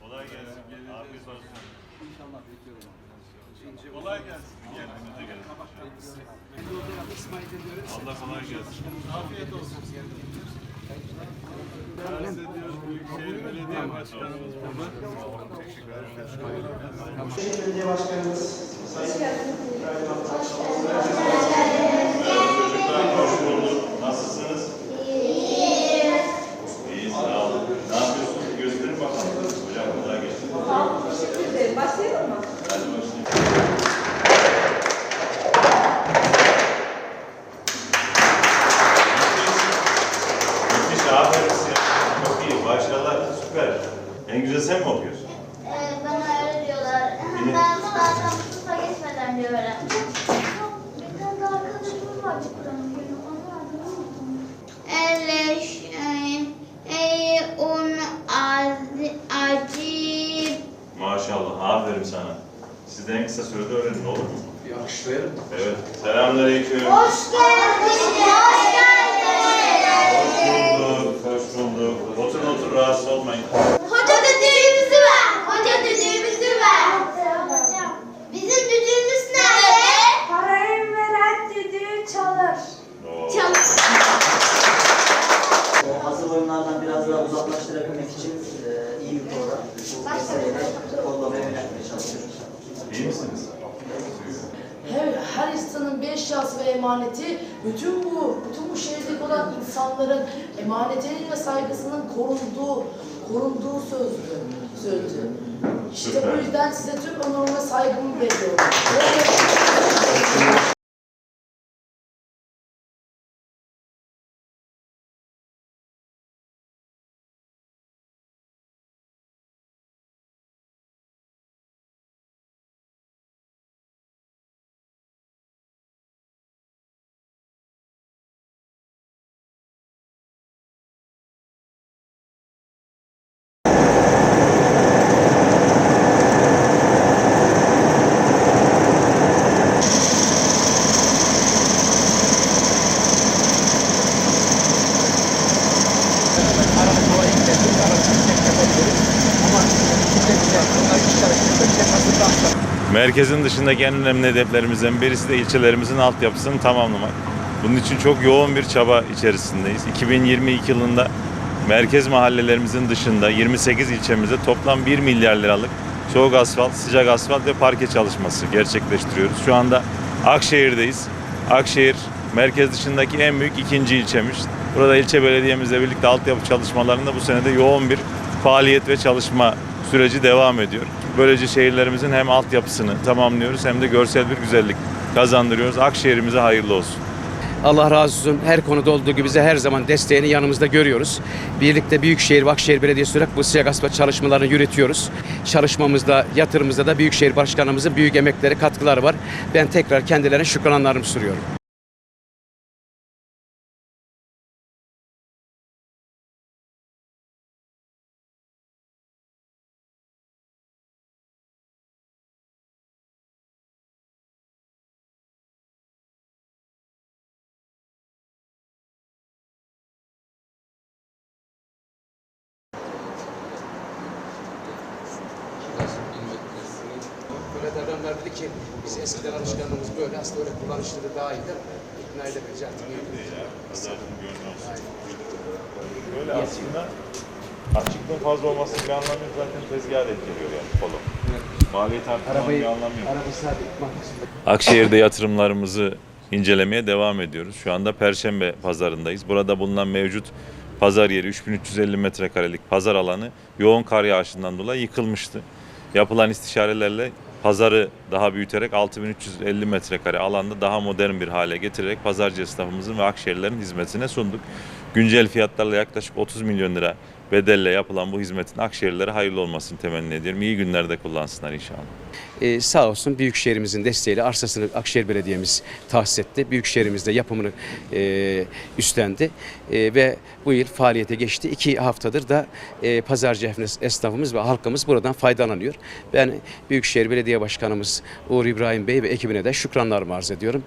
Kolay gelsin. Afiyet olsun. İnşallah bekliyorum. Kolay gelsin. Kendinize gelin. İsmail'de görürüz. Allah kolay gelsin. Afiyet olsun. Arz ediyoruz Büyükşehir Belediye Başkanımız burada. Belediye Başkanımız Sayın Çocuklar hoş bulduk. Nasılsınız? İyiyiz. İyi sağ olun. Ne yapıyorsunuz? Gösterin bakalım. Hocam kolay gelsin. Teşekkür ederim. Başlayalım mı? Hadi başlayalım. Müthiş, aferin size. Çok iyi, maşallah, süper. En güzel sen mi okuyorsun? Evet, bana öyle diyorlar. Yine- Ben zaten sınıfa geçmeden diyor öğretmen. Bir tane daha arkadaşımız vardı Kur'an'ın günü. Eleş, ey, un, az, acip. Maşallah, aferin sana. Siz de en kısa sürede öğrenin, olur mu? Bir alkış verelim. Evet. Selamünaleyküm. Hoş geldiniz. Şans ve emaneti bütün bu bütün bu şehirdeki olan insanların emanetinin ve saygısının korunduğu korunduğu sözdü. sözdü. İşte Süper. bu yüzden size tüm onur ve saygımı veriyorum. Merkezin dışındaki en önemli hedeflerimizden birisi de ilçelerimizin altyapısını tamamlamak. Bunun için çok yoğun bir çaba içerisindeyiz. 2022 yılında merkez mahallelerimizin dışında 28 ilçemizde toplam 1 milyar liralık soğuk asfalt, sıcak asfalt ve parke çalışması gerçekleştiriyoruz. Şu anda Akşehir'deyiz. Akşehir merkez dışındaki en büyük ikinci ilçemiz. Burada ilçe belediyemizle birlikte altyapı çalışmalarında bu senede yoğun bir faaliyet ve çalışma süreci devam ediyor. Böylece şehirlerimizin hem altyapısını tamamlıyoruz hem de görsel bir güzellik kazandırıyoruz. Akşehir'imize hayırlı olsun. Allah razı olsun. Her konuda olduğu gibi bize her zaman desteğini yanımızda görüyoruz. Birlikte Büyükşehir ve Akşehir Belediyesi olarak bu asfalt çalışmalarını yürütüyoruz. Çalışmamızda, yatırımımızda da Büyükşehir Başkanımızın büyük emekleri, katkıları var. Ben tekrar kendilerine şükranlarımı sunuyorum. Böyle devranlar dedi ki biz eskiden alışkanlığımız böyle aslında öyle kullanışları daha iyidir. İkna edebileceğiz artık. Böyle aslında açıklığın fazla olmasının bir anlamı yok. Zaten tezgah da etkiliyor yani polo. Maliyet artırmanın bir anlamı yok. Sabit Akşehir'de yatırımlarımızı incelemeye devam ediyoruz. Şu anda Perşembe pazarındayız. Burada bulunan mevcut pazar yeri 3350 metrekarelik pazar alanı yoğun kar yağışından dolayı yıkılmıştı. Yapılan istişarelerle pazarı daha büyüterek 6350 metrekare alanda daha modern bir hale getirerek pazarcı esnafımızın ve Akşehirlerin hizmetine sunduk. Güncel fiyatlarla yaklaşık 30 milyon lira bedelle yapılan bu hizmetin Akşehirlilere hayırlı olmasını temenni ediyorum. İyi günlerde kullansınlar inşallah. Ee, sağ olsun Büyükşehirimizin desteğiyle arsasını Akşehir Belediye'miz tahsis etti. Büyükşehirimizde yapımını e, üstlendi E, ve bu yıl faaliyete geçti. İki haftadır da e, pazarcı esnafımız ve halkımız buradan faydalanıyor. Ben Büyükşehir Belediye Başkanımız Uğur İbrahim Bey ve ekibine de şükranlarımı arz ediyorum.